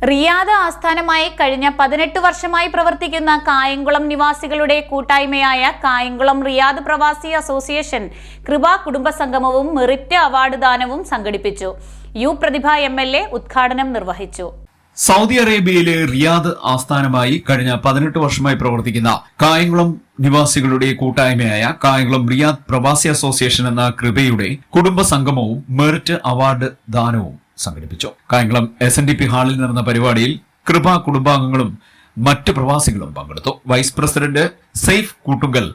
Riyadh ആസ്ഥാനമായി കഴിഞ്ഞ പതിനെട്ട് വർഷമായി പ്രവർത്തിക്കുന്ന കായംകുളം നിവാസികളുടെ കൂട്ടായ്മയായ കായംകുളം റിയാദ് പ്രവാസി അസോസിയേഷൻ കൃപ കുടുംബ സംഗമവും മെറിറ്റ് അവാർഡ് ദാനവും സംഘടിപ്പിച്ചു. U Prathibha M L A ഉദ്ഘാടനം നിർവഹിച്ചു. സൗദി അറേബ്യയിലെ റിയാദ് ആസ്ഥാനമായി കഴിഞ്ഞ പതിനെട്ട് വർഷമായി പ്രവർത്തിക്കുന്ന കായംകുളം നിവാസികളുടെ കൂട്ടായ്മയായ കായംകുളം റിയാദ് പ്രവാസി അസോസിയേഷൻ എന്ന കൃപയുടെ കുടുംബ സംഗമവും മെറിറ്റ് അവാർഡ് ദാനവും സംഘടിപ്പിച്ചു. Kayamkulam S N D P ഹാളിൽ നടന്ന പരിപാടിയിൽ കൃപ കുടുംബാംഗങ്ങളും മറ്റ് പ്രവാസികളും പങ്കെടുത്തു. വൈസ് പ്രസിഡന്റ് സെയ്ഫ് കൂട്ടുങ്കൽ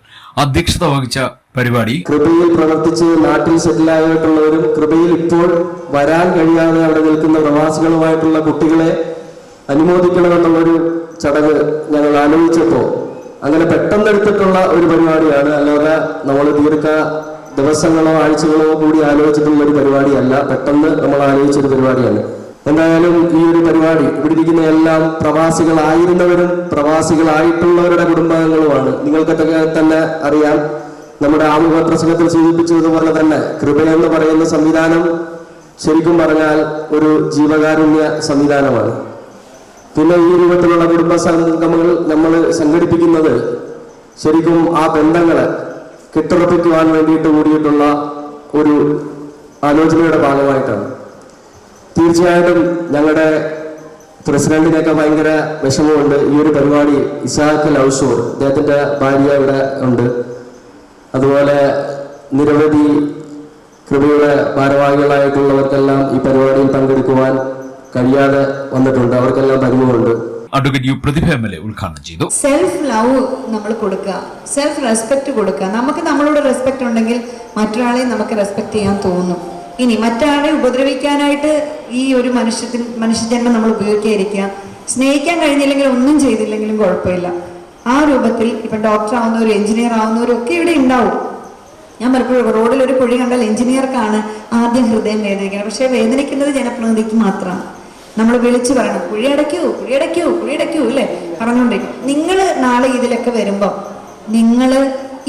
അധ്യക്ഷത വഹിച്ച പരിപാടി കൃപയിൽ പ്രവർത്തിച്ച് നാട്ടിൽ സെറ്റിലായിട്ടുള്ളവരും കൃപയിൽ ഇപ്പോൾ വരാൻ കഴിയാതെ അവിടെ നിൽക്കുന്ന പ്രവാസികളുമായിട്ടുള്ള കുട്ടികളെ അനുമോദിക്കണമെന്നുള്ളൊരു ചടങ്ങ് ഞങ്ങൾ ആലോചിച്ചപ്പോൾ അങ്ങനെ പെട്ടെന്നെടുത്തിട്ടുള്ള ഒരു പരിപാടിയാണ്. അല്ലാതെ നമ്മൾ ദീർഘ ദിവസങ്ങളോ ആഴ്ചകളോ കൂടി ആലോചിച്ചിട്ടുള്ള ഒരു പരിപാടിയല്ല പെട്ടെന്ന് നമ്മൾ ആലോചിച്ച ഒരു പരിപാടിയാണ്. എന്തായാലും ഈ ഒരു പരിപാടി ഇവിടെ ഇരിക്കുന്ന എല്ലാം പ്രവാസികളായിരുന്നവരും പ്രവാസികളായിട്ടുള്ളവരുടെ കുടുംബാംഗങ്ങളുമാണ്. നിങ്ങൾക്കൊക്കെ തന്നെ അറിയാം നമ്മുടെ ആമുഖ പ്രസംഗത്തിൽ സൂചിപ്പിച്ചതുപോലെ തന്നെ എന്ന് പറയുന്ന സംവിധാനം ശരിക്കും പറഞ്ഞാൽ ഒരു ജീവകാരുണ്യ സംവിധാനമാണ്. പിന്നെ ഈ രൂപത്തിലുള്ള കുടുംബ സംഗമങ്ങൾ നമ്മൾ സംഘടിപ്പിക്കുന്നത് ശരിക്കും ആ ബന്ധങ്ങളെ കെട്ടുറപ്പിക്കുവാൻ വേണ്ടിയിട്ട് കൂടിയിട്ടുള്ള ഒരു ആലോചനയുടെ ഭാഗമായിട്ടാണ്. തീർച്ചയായിട്ടും ഞങ്ങളുടെ പ്രസിഡന്റിനൊക്കെ ഭയങ്കര വിഷമമുണ്ട്. ഈ ഒരു പരിപാടി ഇസാഖ് ലൗഷൂർ അദ്ദേഹത്തിന്റെ ഭാര്യ ഇവിടെ ഉണ്ട്. അതുപോലെ നിരവധി കൃപയുടെ ഭാരവാഹികളായിട്ടുള്ളവർക്കെല്ലാം ഈ പരിപാടിയിൽ പങ്കെടുക്കുവാൻ കഴിയാതെ വന്നിട്ടുണ്ട്. അവർക്കെല്ലാം പരിമുണ്ട് advocate U Prathibha M L A ഉദ്ഘാടനം ചെയ്തു. സെൽഫ് ലവ് നമ്മൾ കൊടുക്കുക. സെൽഫ് റെസ്പെക്ട് കൊടുക്കുക. നമുക്ക് നമ്മളോട് റെസ്പെക്ട് ഉണ്ടെങ്കിൽ മറ്റൊരാളെ നമുക്ക് റെസ്പെക്ട് ചെയ്യാൻ തോന്നും. ഇനി മറ്റൊരാളെ ഉപദ്രവിക്കാനായിട്ട് ഈ ഒരു മനുഷ്യത്തിൽ മനുഷ്യജന്മം നമ്മൾ ഉപയോഗിക്കാതിരിക്കുക. സ്നേഹിക്കാൻ കഴിഞ്ഞില്ലെങ്കിൽ ഒന്നും ചെയ്തില്ലെങ്കിലും കുഴപ്പമില്ല. ആ രൂപത്തിൽ ഇപ്പം ഡോക്ടർ ആവുന്നവരും എഞ്ചിനീയർ ആവുന്നവരും ഒക്കെ ഇവിടെ ഉണ്ടാവും. ഞാൻ പലപ്പോഴും റോഡിൽ ഒരു കുഴി കണ്ടാൽ എഞ്ചിനീയർക്കാണ് ആദ്യം ഹൃദയം വേദനിക്കുന്നത്. പക്ഷേ വേദനിക്കുന്നത് ജനപ്രതിനിധിക്ക് മാത്രമാണ്. നമ്മൾ വിളിച്ചു പറയണം കുഴിയടയ്ക്കൂ കുഴിയടയ്ക്കൂ കുഴിയടയ്ക്കൂ ഇല്ലേ പറഞ്ഞുകൊണ്ടിരിക്കും. നിങ്ങൾ നാളെ ഇതിലൊക്കെ വരുമ്പോൾ നിങ്ങൾ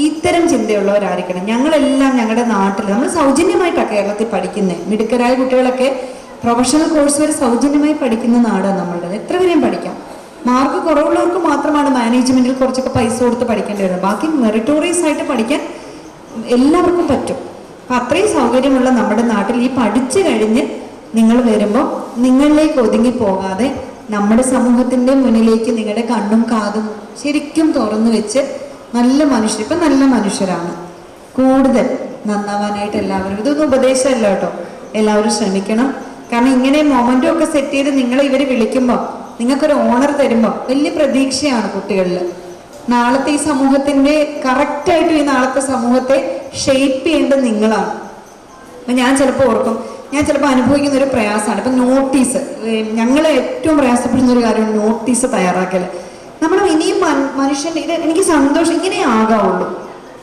ഇത്തരം ചിന്തയുള്ളവരായിരിക്കണം. ഞങ്ങളെല്ലാം ഞങ്ങളുടെ നാട്ടിൽ നമ്മൾ സൗജന്യമായിട്ടാണ് കേരളത്തിൽ പഠിക്കുന്നത് മിടുക്കരായ കുട്ടികളൊക്കെ പ്രൊഫഷണൽ കോഴ്സ് വരെ സൗജന്യമായി പഠിക്കുന്ന നാടാണ് നമ്മളുടെ എത്ര വരെയും പഠിക്കാം? മാർക്ക് കുറവുള്ളവർക്ക് മാത്രമാണ് മാനേജ്മെന്റിൽ കുറച്ചൊക്കെ പൈസ കൊടുത്ത് പഠിക്കേണ്ടി വരുന്നത്. ബാക്കി മെറിറ്റോറിയസ് ആയിട്ട് പഠിക്കാൻ എല്ലാവർക്കും പറ്റും. അപ്പം അത്രയും സൗകര്യമുള്ള നമ്മുടെ നാട്ടിൽ ഈ പഠിച്ചു കഴിഞ്ഞ് നിങ്ങൾ വരുമ്പോൾ നിങ്ങളിലേക്ക് ഒതുങ്ങി പോകാതെ നമ്മുടെ സമൂഹത്തിന്റെ മുന്നിലേക്ക് നിങ്ങളുടെ കണ്ണും കാതും ശരിക്കും തുറന്നു വെച്ച് നല്ല മനുഷ്യർ ഇപ്പം നല്ല മനുഷ്യരാണ്. കൂടുതൽ നന്നാവാനായിട്ട് എല്ലാവരും ഇതൊന്നും ഉപദേശമല്ല കേട്ടോ. എല്ലാവരും ശ്രമിക്കണം. കാരണം ഇങ്ങനെ മൊമെന്റും ഒക്കെ സെറ്റ് ചെയ്ത് നിങ്ങളെ ഇവർ വിളിക്കുമ്പോൾ നിങ്ങൾക്കൊരു ഓണർ തരുമ്പോൾ വലിയ പ്രതീക്ഷയാണ് കുട്ടികളിൽ നാളത്തെ ഈ സമൂഹത്തിന്റെ കറക്റ്റായിട്ട് ഈ നാളത്തെ സമൂഹത്തെ ഷെയ്പ്പ് ചെയ്യേണ്ടത് നിങ്ങളാണ്. അപ്പം ഞാൻ ചിലപ്പോൾ ഓർക്കും ഞാൻ ചിലപ്പോൾ അനുഭവിക്കുന്ന ഒരു പ്രയാസമാണ്. ഇപ്പം നോട്ടീസ് ഞങ്ങൾ ഏറ്റവും പ്രയാസപ്പെടുന്ന ഒരു കാര്യം നോട്ടീസ് തയ്യാറാക്കൽ നമ്മൾ ഇനിയും മനുഷ്യന്റെ മനുഷ്യൻ ഇത് എനിക്ക് സന്തോഷം ഇങ്ങനെ ആകാവുള്ളൂ.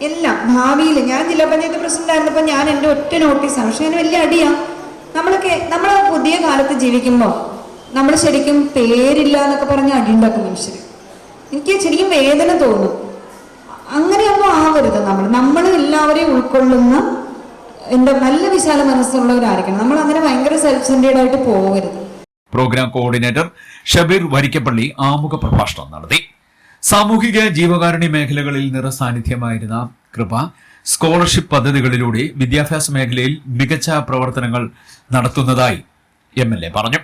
എല്ലാം ഭാവിയിൽ ഞാൻ ജില്ലാ പഞ്ചായത്ത് പ്രസിഡന്റ് ആയിരുന്നപ്പോൾ ഞാൻ എന്റെ ഒറ്റ നോട്ടീസാണ്. പക്ഷേ ഞാൻ വലിയ അടിയാ. നമ്മളൊക്കെ നമ്മൾ പുതിയ കാലത്ത് ജീവിക്കുമ്പോൾ നമ്മൾ ശരിക്കും പേരില്ല എന്നൊക്കെ പറഞ്ഞ് അടിയുണ്ടാക്കും മനുഷ്യർ എനിക്ക് ശരിക്കും വേദന തോന്നും. അങ്ങനെയൊന്നും ആവരുത് നമ്മൾ നമ്മൾ എല്ലാവരെയും ഉൾക്കൊള്ളുന്ന എന്താ നല്ല വിശാല മനസ്സുള്ളവരായിരിക്കണം. നമ്മൾ അങ്ങനെ ഭയങ്കര സെൽഫ് സെന്റേഡ് ആയിട്ട് പോകരുത്. പ്രോഗ്രാം കോർഡിനേറ്റർ ഷബീർ വരിക്കപ്പള്ളി ആമുഖ പ്രഭാഷണം നടത്തി. സാമൂഹിക ജീവകാരുണ്യ മേഖലകളിൽ നിറസാന്നിധ്യമായിരുന്ന കൃപ സ്കോളർഷിപ്പ് പദ്ധതികളിലൂടെ വിദ്യാഭ്യാസ മേഖലയിൽ മികച്ച പ്രവർത്തനങ്ങൾ നടത്തുന്നതായി എ പറഞ്ഞു.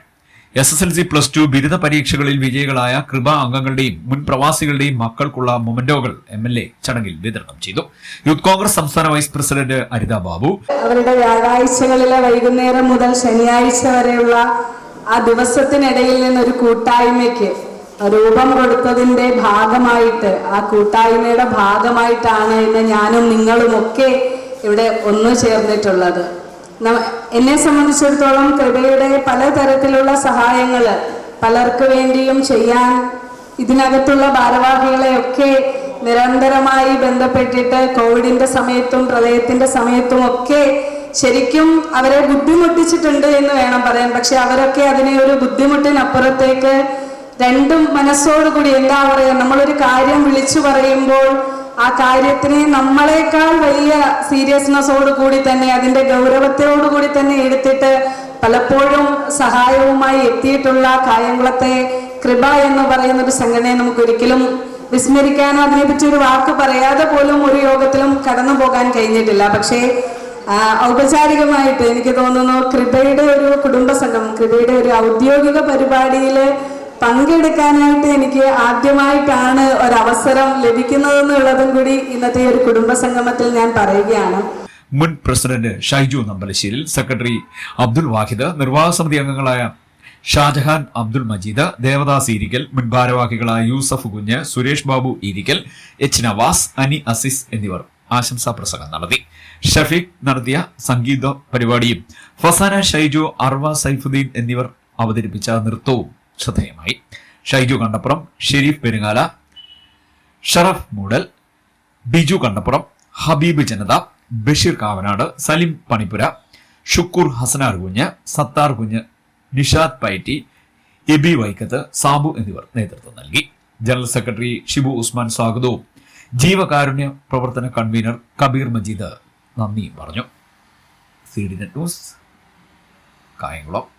S S L C plus two ബിരുദ പരീക്ഷകളിൽ വിജയികളായ കൃപ അംഗങ്ങളുടെയും മുൻ പ്രവാസികളുടെയും മക്കൾക്കുള്ള മൊമന്റോകൾ എം എൽ എ ചടങ്ങിൽ വിതരണം ചെയ്തു. യൂത്ത് കോൺഗ്രസ് സംസ്ഥാന വൈസ് പ്രസിഡന്റ് അരിത ബാബു. അവരുടെ വ്യാഴാഴ്ചകളിലെ വൈകുന്നേരം മുതൽ ശനിയാഴ്ച വരെയുള്ള ആ ദിവസത്തിനിടയിൽ ഒരു കൂട്ടായ്മയ്ക്ക് രൂപം കൊടുത്തതിന്റെ ഭാഗമായിട്ട് ആ കൂട്ടായ്മയുടെ ഭാഗമായിട്ടാണ് ഇന്ന് ഞാനും നിങ്ങളും ഒക്കെ ഇവിടെ ഒന്നു ചേർന്നിട്ടുള്ളത്. എന്നെ സംബന്ധിച്ചിടത്തോളം കൃപയുടെ പലതരത്തിലുള്ള സഹായങ്ങൾ പലർക്ക് വേണ്ടിയും ചെയ്യാൻ ഇതിനകത്തുള്ള ഭാരവാഹികളെയൊക്കെ നിരന്തരമായി ബന്ധപ്പെട്ടിട്ട് കോവിഡിന്റെ സമയത്തും പ്രളയത്തിന്റെ സമയത്തും ഒക്കെ ശരിക്കും അവരെ ബുദ്ധിമുട്ടിച്ചിട്ടുണ്ട് എന്ന് വേണം പറയാൻ. പക്ഷെ അവരൊക്കെ അതിനെ ഒരു ബുദ്ധിമുട്ടിനപ്പുറത്തേക്ക് രണ്ടും മനസ്സോടുകൂടി എന്താ പറയുക നമ്മളൊരു കാര്യം വിളിച്ചു പറയുമ്പോൾ ആ കാര്യത്തിനെ നമ്മളെക്കാൾ വലിയ സീരിയസ്നെസ്സോട് കൂടി തന്നെ അതിന്റെ ഗൗരവത്തോടു കൂടി തന്നെ എടുത്തിട്ട് പലപ്പോഴും സഹായവുമായി എത്തിയിട്ടുള്ള കായംകുളത്തെ കൃപ എന്ന് പറയുന്ന ഒരു സംഘടനയെ നമുക്ക് ഒരിക്കലും വിസ്മരിക്കാനോ അതിനെപ്പറ്റി ഒരു വാക്ക് പറയാതെ പോലും ഒരു യോഗത്തിലും കടന്നു പോകാൻ കഴിഞ്ഞിട്ടില്ല. പക്ഷേ ഔപചാരികമായിട്ട് എനിക്ക് തോന്നുന്നു കൃപയുടെ ഒരു കുടുംബ സംഘം കൃപയുടെ ഒരു ഔദ്യോഗിക പരിപാടിയിൽ പങ്കെടുക്കാനായിട്ട് എനിക്ക് ആദ്യമായിട്ടാണ് ഒരവസരം ലഭിക്കുന്നതെന്നുള്ളതും കൂടി ഇന്നത്തെ ഒരു കുടുംബ സംഗമത്തിൽ ഞാൻ പറയുകയാണ്. മുൻ പ്രസിഡന്റ് ഷൈജു നമ്പലശ്ശേരിൽ സെക്രട്ടറി അബ്ദുൽ വാഹിദ് നിർവാഹ സമിതി അംഗങ്ങളായ ഷാജഹാൻ അബ്ദുൽ മജീദ് ദേവദാസ് ഇരിക്കൽ മുൻ ഭാരവാഹികളായ യൂസഫ് കുഞ്ഞ് സുരേഷ് ബാബു ഇരിക്കൽ എച്ച് നവാസ് അനി അസിസ് എന്നിവർ ആശംസാ പ്രസംഗം നടത്തി. ഷഫീഖ് നടത്തിയ സംഗീത പരിപാടിയും ഫസാന ഷൈജു അർവ സൈഫുദ്ദീൻ എന്നിവർ അവതരിപ്പിച്ച നൃത്തവും ശ്രദ്ധേയമായി. ഷൈജു കണ്ടപ്പുറം ഷെരീഫ് പെരുങ്ങാല ഷറഫ് മൂടൽ ബിജു കണ്ടപ്പുറം ഹബീബ് ജനത ബഷീർ കാവനാട് സലിം പണിപ്പുര ഷുക്കൂർ ഹസനാർ കുഞ്ഞ് സത്താർ കുഞ്ഞ് നിഷാദ് പൈറ്റി എബി വൈക്കത്ത് സാബു എന്നിവർ നേതൃത്വം നൽകി. ജനറൽ സെക്രട്ടറി ഷിബു ഉസ്മാൻ സ്വാഗതവും. ജീവകാരുണ്യ പ്രവർത്തന കൺവീനർ കബീർ മജീദ് നന്ദിയും പറഞ്ഞു. C D news Kayamkulam.